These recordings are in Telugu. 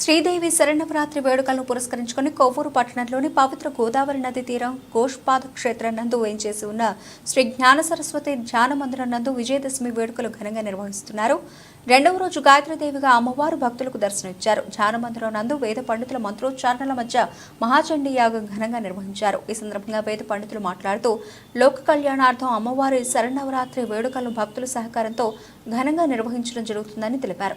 శ్రీదేవి శరణవరాత్రి వేడుకలను పురస్కరించుకుని కొవ్వూరు పట్టణంలోని పవిత్ర గోదావరి నది తీరం గోష్పాద క్షేత్రం నందు వేయించేసి ఉన్న శ్రీ జ్ఞాన సరస్వతి ధ్యాన మందిరం నందు విజయదశమి వేడుకలు ఘనంగా నిర్వహిస్తున్నారు. రెండవ రోజు గాయత్రీదేవిగా అమ్మవారు భక్తులకు దర్శనమిచ్చారు. ధ్యాన మందిరం నందు వేద పండితుల మంత్రోచ్చారణల మధ్య మహాచండీ యాగం ఘనంగా నిర్వహించారు. ఈ సందర్భంగా వేద పండితులు మాట్లాడుతూ లోక కళ్యాణార్థం అమ్మవారి శరణవరాత్రి వేడుకలను భక్తుల సహకారంతో ఘనంగా నిర్వహించడం జరుగుతుందని తెలిపారు.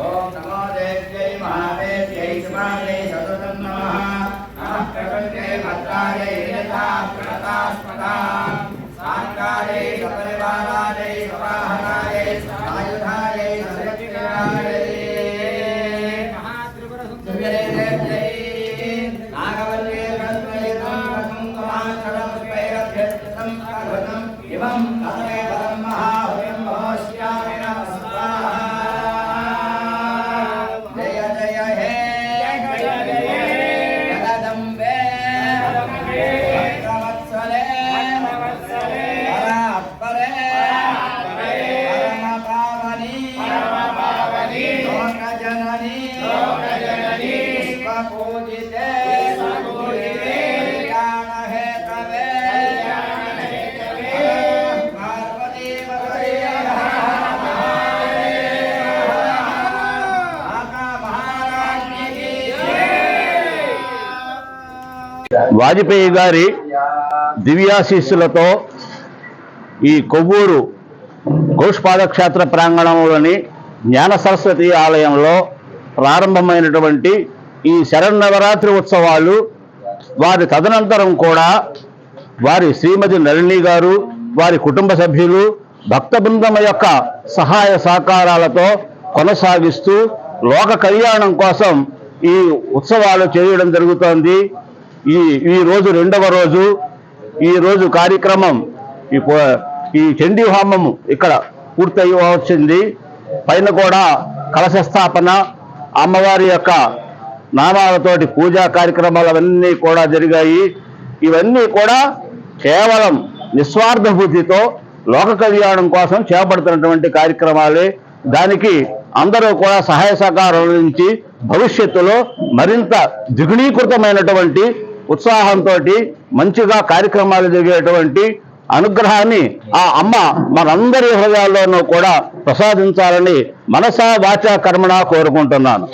ఓం నమో దేవ్యై మహాదేవ్యై శివాయై సతతం నమః నమః ప్రకృత్యై భద్రాయై యథా ప్రణతాస్మదా సాంగాయై స్వైరభ్యర్థం వాజ్పేయి గారి దివ్యాశీస్సులతో ఈ కొవ్వూరు గోష్పాదక్షేత్ర ప్రాంగణంలోని జ్ఞాన సరస్వతి ఆలయంలో ప్రారంభమైనటువంటి ఈ శరన్నవరాత్రి ఉత్సవాలు వారి తదనంతరం కూడా వారి శ్రీమతి నళిని గారు వారి కుటుంబ సభ్యులు భక్త బృందం యొక్క సహాయ సహకారాలతో కొనసాగిస్తూ లోక కళ్యాణం కోసం ఈ ఉత్సవాలు చేయడం జరుగుతోంది. ఈ ఈ రోజు రెండవ రోజు ఈ రోజు కార్యక్రమం ఈ ఈ చండీ హోమము ఇక్కడ పూర్తయి వచ్చింది పైన కూడా కలశ స్థాపన అమ్మవారి యొక్క నామాలతోటి పూజా కార్యక్రమాలు అవన్నీ కూడా జరిగాయి. ఇవన్నీ కూడా కేవలం నిస్వార్థ బుద్ధితో లోక కళ్యాణం కోసం చేపడుతున్నటువంటి కార్యక్రమాలే. దానికి అందరూ కూడా సహాయ సహకారం నుంచి భవిష్యత్తులో మరింత ద్విగుణీకృతమైనటువంటి ఉత్సాహంతో మంచిగా కార్యక్రమాలు జరిగేటువంటి అనుగ్రహాన్ని ఆ అమ్మ మనందరి హృదయాల్లోనూ కూడా ప్రసాదించాలని మనసా వాచా కర్మణ కోరుకుంటున్నాను.